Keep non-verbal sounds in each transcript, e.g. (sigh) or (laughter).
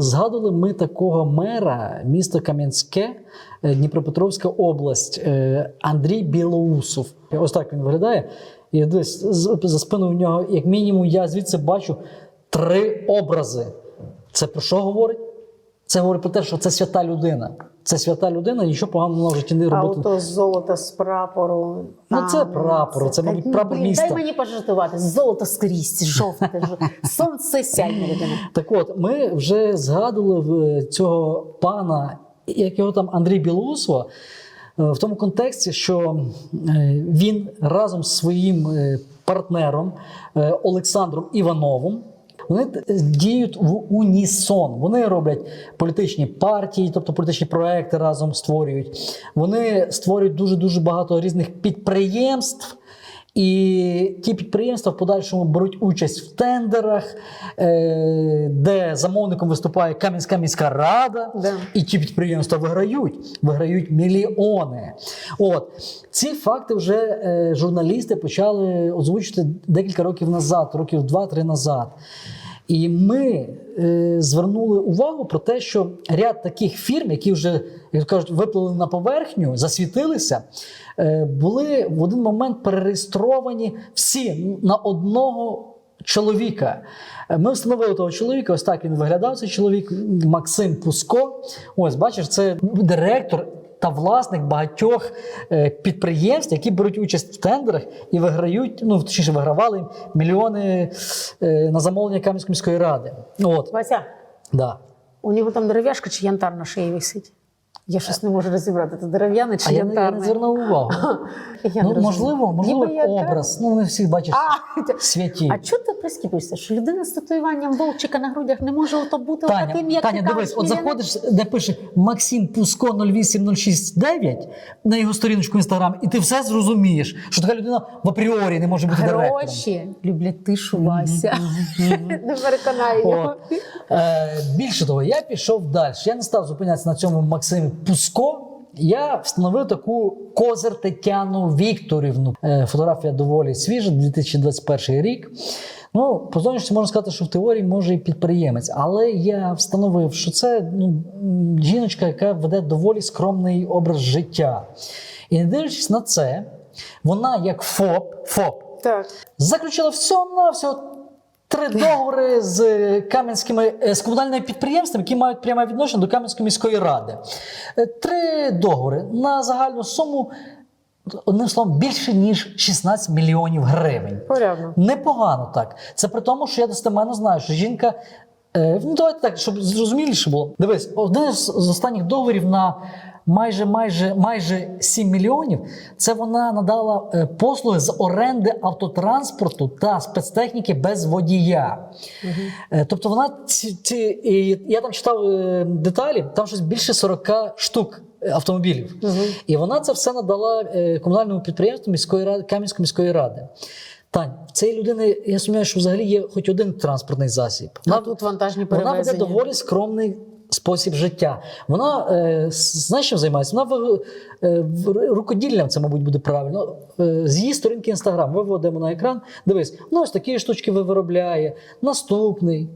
згадували ми такого мера міста Кам'янське, е, Дніпропетровська область, е, Андрій Білоусов. Ось так він виглядає. І десь за спиною в нього, як мінімум, я звідси бачу три образи. Це про що говорить? Це говорить про те, що це свята людина. Це свята людина, нічого поганого в житті не робити. ото золото з прапору. Ну, це прапор, це, мабуть, прапор міста. Дай мені пожартувати. Золото скрізь, жовте, (laughs) сонце сяйне людина. Так от, ми вже згадували в цього пана, як його там Андрій Білоусова, е, в тому контексті, що е, він разом з своїм е, партнером е, Олександром Івановим. Вони діють в унісон. Вони роблять політичні партії, тобто політичні проекти разом створюють. Вони створюють дуже дуже багато різних підприємств. І ті підприємства в подальшому беруть участь в тендерах, е, де замовником виступає Кам'янська міська рада, Да. і ті підприємства виграють, виграють мільйони. От ці факти вже е, журналісти почали озвучити декілька років назад, років два-три назад. І ми е, звернули увагу про те, що ряд таких фірм, які вже, як кажуть, виплили на поверхню, засвітилися, е, були в один момент перереєстровані всі на одного чоловіка. Е, Ми встановили того чоловіка. Ось так він виглядав. Цей чоловік Максим Пуско. Ось бачиш, це директор. Та власник багатьох е, підприємств, які беруть участь в тендерах і виграють, ну точніше, вигравали мільйони е, на замовлення Кам'янської міської ради. От, Вася, да. у нього там дерев'яшка чи янтар на шиї висить? Я щось не можу розібрати, це дерев'яне чи А я не, (laughs) я не звернув увагу. Я ну, можливо, можливо, Ніби образ. Ну, вони всі бачиш святі. а чого ти прискіпуєшся, що людина з татуюванням вовчика на грудях не може ото бути Таня, таким, як Таня, ти дивись, от заходиш, де пише Максим Пуско 08069 на його сторіночку інстаграм, і ти все зрозумієш, що така людина в апріорі не може бути директором. Гроші люблять тишу, Вася. (laughs) Не переконай його. Е, більше того, я пішов далі. Я не став зупинятися на цьому Максимі Пуско. Я встановив таку козир Тетяну Вікторівну. Е, фотографія доволі свіжа, 2021 рік. Ну, по зовнішності можна сказати, що в теорії може і підприємець, але я встановив, що це ну, жіночка, яка веде доволі скромний образ життя. І не дивлячись на це, вона як ФОП, ФОП Так. заключила всього на всього три договори з е, кам'янськими е, з комунальними підприємствами, які мають пряме відношення до Кам'янської міської ради. Е, Три договори на загальну суму, одним словом, більше ніж 16 мільйонів гривень. Порядно. Непогано так. Це при тому, що я достеменно знаю, що жінка. Е, ну, давайте так, щоб зрозуміліше було. Дивись, один з останніх договорів на майже майже майже 7 мільйонів. Це вона надала е, послуги з оренди автотранспорту та спецтехніки без водія. Е, тобто вона ці, ці і я там читав е, деталі, там щось більше 40 штук автомобілів. І вона це все надала комунальному підприємству міської ради Кам'янської міської ради. Тань, цієї людини, я сумніваю, що взагалі є хоч один транспортний засіб. А тут вантажні Вона веде доволі скромний спосіб життя. Вона е, знаєш, чим займається? Вона е, рукоділлям, це, мабуть, буде правильно. Е, з її сторінки Інстаграм виводимо на екран. Дивись, ну ось такі штучки виробляє. Наступний.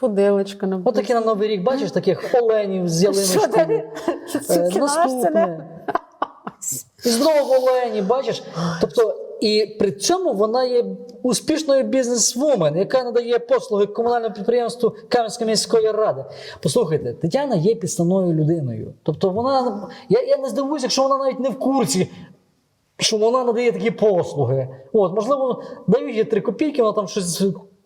Пуделечка. написано. Отакі на Новий рік, бачиш, таких оленів з не- Наступне. І знову олені, бачиш? Тобто, і при цьому вона є успішною бізнес-вумен, яка надає послуги комунальному підприємству Кам'янської міської ради. Послухайте, Тетяна є підставною людиною. Тобто, вона я, я не здивуюся, якщо вона навіть не в курсі. Що вона надає такі послуги. От, можливо, дають їй три копійки, вона там щось,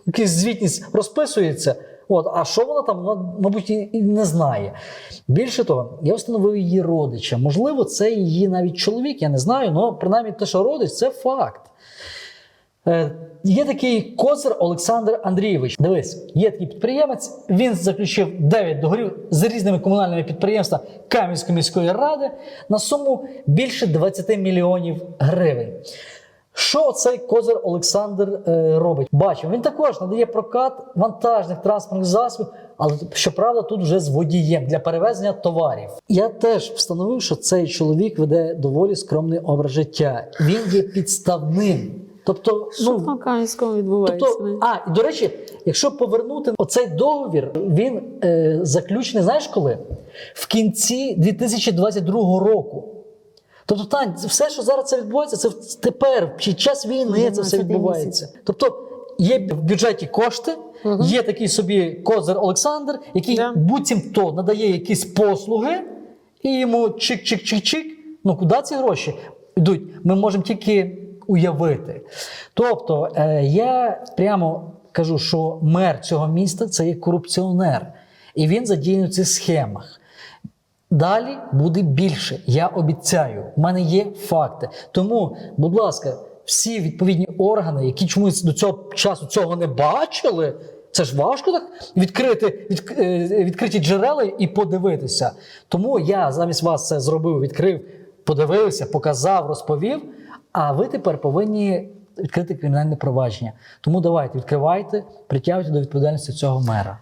якась звітність розписується. От, а що вона там, вона, мабуть, і не знає. Більше того, я встановив її родича. Можливо, це її навіть чоловік, я не знаю, але принаймні те, що родич, це факт. Е, Є такий коцар Олександр Андрійович. Дивись, є такий підприємець. Він заключив 9 договорів з різними комунальними підприємствами Кам'янської міської ради на суму більше 20 мільйонів гривень. Що цей козир Олександр е, робить? Бачимо, він також надає прокат вантажних транспортних засобів, але щоправда, тут вже з водієм для перевезення товарів. Я теж встановив, що цей чоловік веде доволі скромний образ життя. Він є підставним. Тобто, Що ну, в Кам'янському відбувається? Тобто, а, і до речі, якщо повернути оцей договір, він е, заключений, знаєш коли? В кінці 2022 року. Тобто, Тань, все, що зараз це відбувається, це тепер, під час війни це все відбувається. Тобто є в бюджеті кошти, є такий собі козир Олександр, який Да. буцімто надає якісь послуги, і йому чик-чик-чик-чик. Ну куди ці гроші йдуть? Ми можемо тільки уявити. Тобто, е, я прямо кажу, що мер цього міста це є корупціонер, і він задіяний в цих схемах. Далі буде більше. Я обіцяю. У мене є факти. Тому, будь ласка, всі відповідні органи, які чомусь до цього часу цього не бачили. Це ж важко так відкрити від, е, відкриті джерела і подивитися. Тому я замість вас це зробив, відкрив, подивився, показав, розповів. А ви тепер повинні відкрити кримінальне провадження. Тому давайте відкривайте, притягуйте до відповідальності цього мера.